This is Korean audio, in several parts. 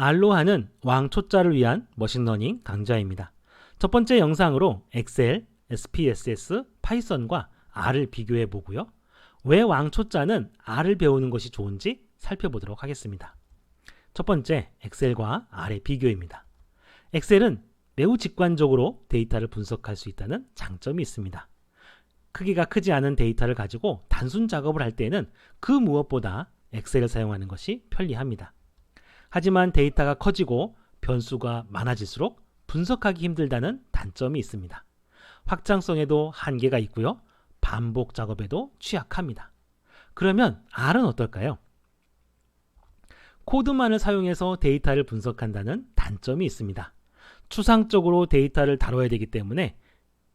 R로 하는 왕초자를 위한 머신러닝 강좌입니다. 첫 번째 영상으로 엑셀, SPSS, 파이썬과 R을 비교해 보고요. 왜 왕초자는 R을 배우는 것이 좋은지 살펴보도록 하겠습니다. 첫 번째, 엑셀과 R의 비교입니다. 엑셀은 매우 직관적으로 데이터를 분석할 수 있다는 장점이 있습니다. 크기가 크지 않은 데이터를 가지고 단순 작업을 할 때에는 그 무엇보다 엑셀을 사용하는 것이 편리합니다. 하지만 데이터가 커지고 변수가 많아질수록 분석하기 힘들다는 단점이 있습니다. 확장성에도 한계가 있고요. 반복 작업에도 취약합니다. 그러면 R은 어떨까요? 코드만을 사용해서 데이터를 분석한다는 단점이 있습니다. 추상적으로 데이터를 다뤄야 되기 때문에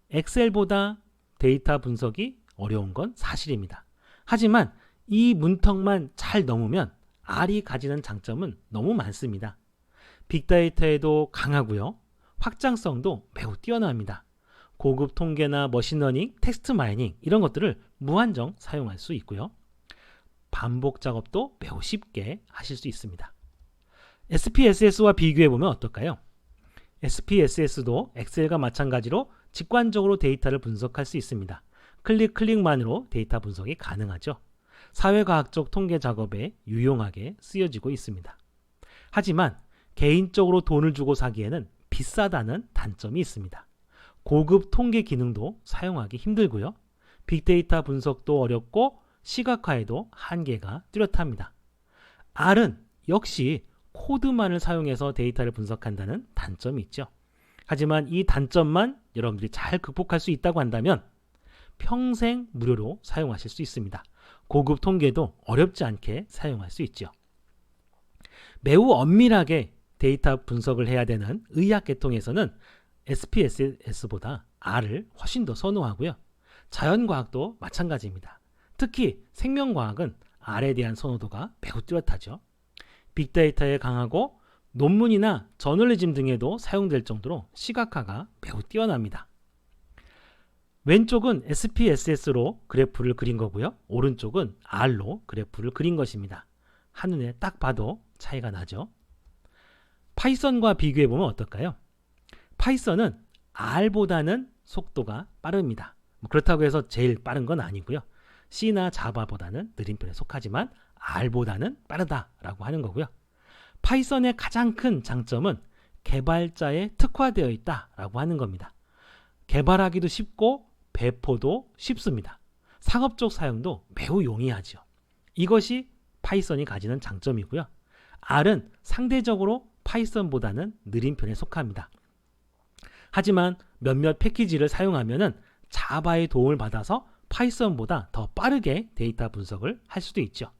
엑셀보다 데이터 분석이 어려운 건 사실입니다. 하지만 이 문턱만 잘 넘으면 R이 가지는 장점은 너무 많습니다. 빅데이터에도 강하고요. 확장성도 매우 뛰어납니다. 고급 통계나 머신러닝, 텍스트 마이닝 이런 것들을 무한정 사용할 수 있고요. 반복 작업도 매우 쉽게 하실 수 있습니다. SPSS와 비교해 보면 어떨까요? SPSS도 엑셀과 마찬가지로 직관적으로 데이터를 분석할 수 있습니다. 클릭 클릭만으로 데이터 분석이 가능하죠. 사회과학적 통계 작업에 유용하게 쓰여지고 있습니다. 하지만 개인적으로 돈을 주고 사기에는 비싸다는 단점이 있습니다. 고급 통계 기능도 사용하기 힘들고요. 빅데이터 분석도 어렵고 시각화에도 한계가 뚜렷합니다. R은 역시 코드만을 사용해서 데이터를 분석한다는 단점이 있죠. 하지만 이 단점만 여러분들이 잘 극복할 수 있다고 한다면 평생 무료로 사용하실 수 있습니다. 고급 통계도 어렵지 않게 사용할 수 있죠. 매우 엄밀하게 데이터 분석을 해야 되는 의학 계통에서는 SPSS보다 R을 훨씬 더 선호하고요. 자연과학도 마찬가지입니다. 특히 생명과학은 R에 대한 선호도가 매우 뚜렷하죠. 빅데이터에 강하고 논문이나 저널리즘 등에도 사용될 정도로 시각화가 매우 뛰어납니다. 왼쪽은 SPSS로 그래프를 그린 거고요. 오른쪽은 R로 그래프를 그린 것입니다. 한눈에 딱 봐도 차이가 나죠. 파이썬과 비교해 보면 어떨까요? 파이썬은 R보다는 속도가 빠릅니다. 뭐 그렇다고 해서 제일 빠른 건 아니고요. C나 자바보다는 느린 편에 속하지만 R보다는 빠르다라고 하는 거고요. 파이썬의 가장 큰 장점은 개발자에 특화되어 있다라고 하는 겁니다. 개발하기도 쉽고 배포도 쉽습니다. 상업적 사용도 매우 용이하죠. 이것이 파이썬이 가지는 장점이고요. R은 상대적으로 파이썬보다는 느린 편에 속합니다. 하지만 몇몇 패키지를 사용하면 자바의 도움을 받아서 파이썬보다 더 빠르게 데이터 분석을 할 수도 있죠.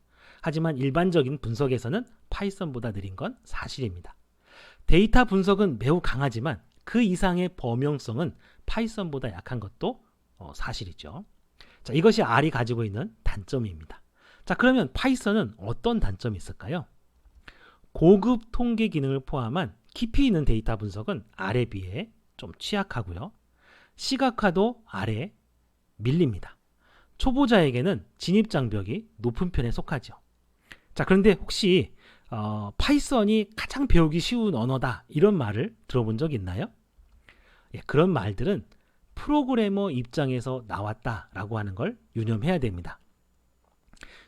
하지만 일반적인 분석에서는 파이썬보다 느린 건 사실입니다. 데이터 분석은 매우 강하지만 그 이상의 범용성은 파이썬보다 약한 것도 어, 사실이죠. 자, 이것이 R이 가지고 있는 단점입니다. 자, 그러면 파이썬은 어떤 단점이 있을까요? 고급 통계 기능을 포함한 깊이 있는 데이터 분석은 R에 비해 좀 취약하고요. 시각화도 R에 밀립니다. 초보자에게는 진입 장벽이 높은 편에 속하죠. 자, 그런데 혹시 어, 파이썬이 가장 배우기 쉬운 언어다 이런 말을 들어본 적 있나요? 예, 그런 말들은 프로그래머 입장에서 나왔다라고 하는 걸 유념해야 됩니다.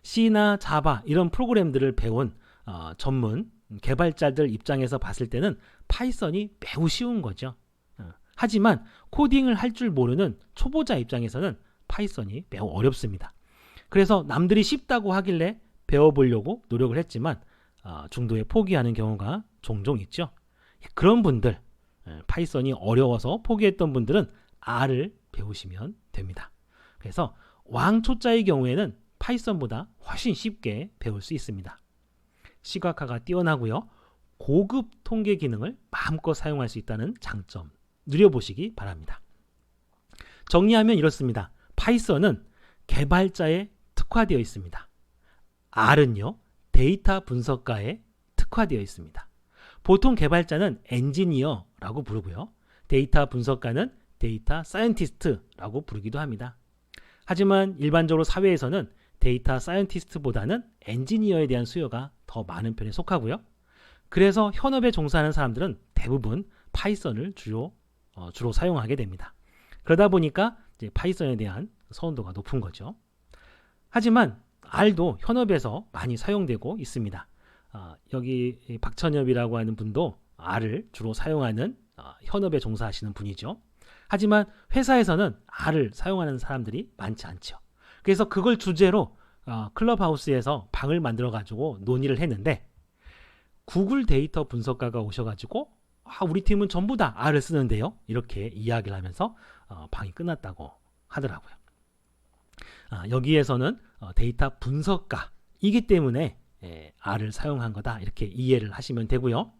C나 자바 이런 프로그램들을 배운 어, 전문 개발자들 입장에서 봤을 때는 파이썬이 매우 쉬운 거죠. 어, 하지만 코딩을 할 줄 모르는 초보자 입장에서는 파이썬이 매우 어렵습니다. 그래서 남들이 쉽다고 하길래 배워보려고 노력을 했지만 어, 중도에 포기하는 경우가 종종 있죠. 예, 그런 분들, 예, 파이썬이 어려워서 포기했던 분들은 R을 배우시면 됩니다. 그래서 왕초자의 경우에는 파이썬보다 훨씬 쉽게 배울 수 있습니다. 시각화가 뛰어나고요. 고급 통계 기능을 마음껏 사용할 수 있다는 장점 누려보시기 바랍니다. 정리하면 이렇습니다. 파이썬은 개발자에 특화되어 있습니다. R은요, 데이터 분석가에 특화되어 있습니다. 보통 개발자는 엔지니어라고 부르고요. 데이터 분석가는 데이터 사이언티스트라고 부르기도 합니다. 하지만 일반적으로 사회에서는 데이터 사이언티스트보다는 엔지니어에 대한 수요가 더 많은 편에 속하고요. 그래서 현업에 종사하는 사람들은 대부분 파이썬을 주로 어, 주로 사용하게 됩니다. 그러다 보니까 이제 파이썬에 대한 선호도가 높은 거죠. 하지만 R도 현업에서 많이 사용되고 있습니다. 아, 여기 이 박천엽이라고 하는 분도 R을 주로 사용하는 아, 현업에 종사하시는 분이죠. 하지만 회사에서는 R을 사용하는 사람들이 많지 않죠. 그래서 그걸 주제로 어, 클럽하우스에서 방을 만들어 가지고 논의를 했는데 구글 데이터 분석가가 오셔가지고 아, 우리 팀은 전부 다 R을 쓰는데요. 이렇게 이야기를 하면서 어, 방이 끝났다고 하더라고요. 아, 여기에서는 어, 데이터 분석가이기 때문에 예, R을 사용한 거다 이렇게 이해를 하시면 되고요.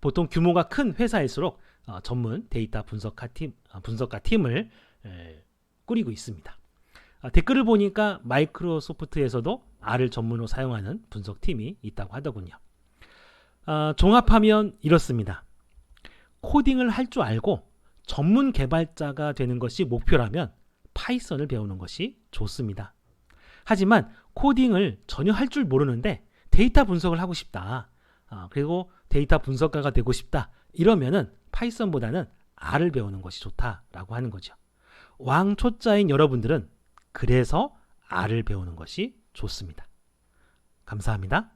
보통 규모가 큰 회사일수록 어, 전문 데이터 분석가 팀 어, 분석가 팀을 에, 꾸리고 있습니다. 아, 댓글을 보니까 마이크로소프트에서도 R을 전문으로 사용하는 분석팀이 있다고 하더군요. 아, 종합하면 이렇습니다. 코딩을 할 줄 알고 전문 개발자가 되는 것이 목표라면 파이썬을 배우는 것이 좋습니다. 하지만 코딩을 전혀 할 줄 모르는데 데이터 분석을 하고 싶다. 아, 그리고 데이터 분석가가 되고 싶다. 이러면은 파이썬보다는 R을 배우는 것이 좋다라고 하는 거죠. 왕초자인 여러분들은 그래서 R을 배우는 것이 좋습니다. 감사합니다.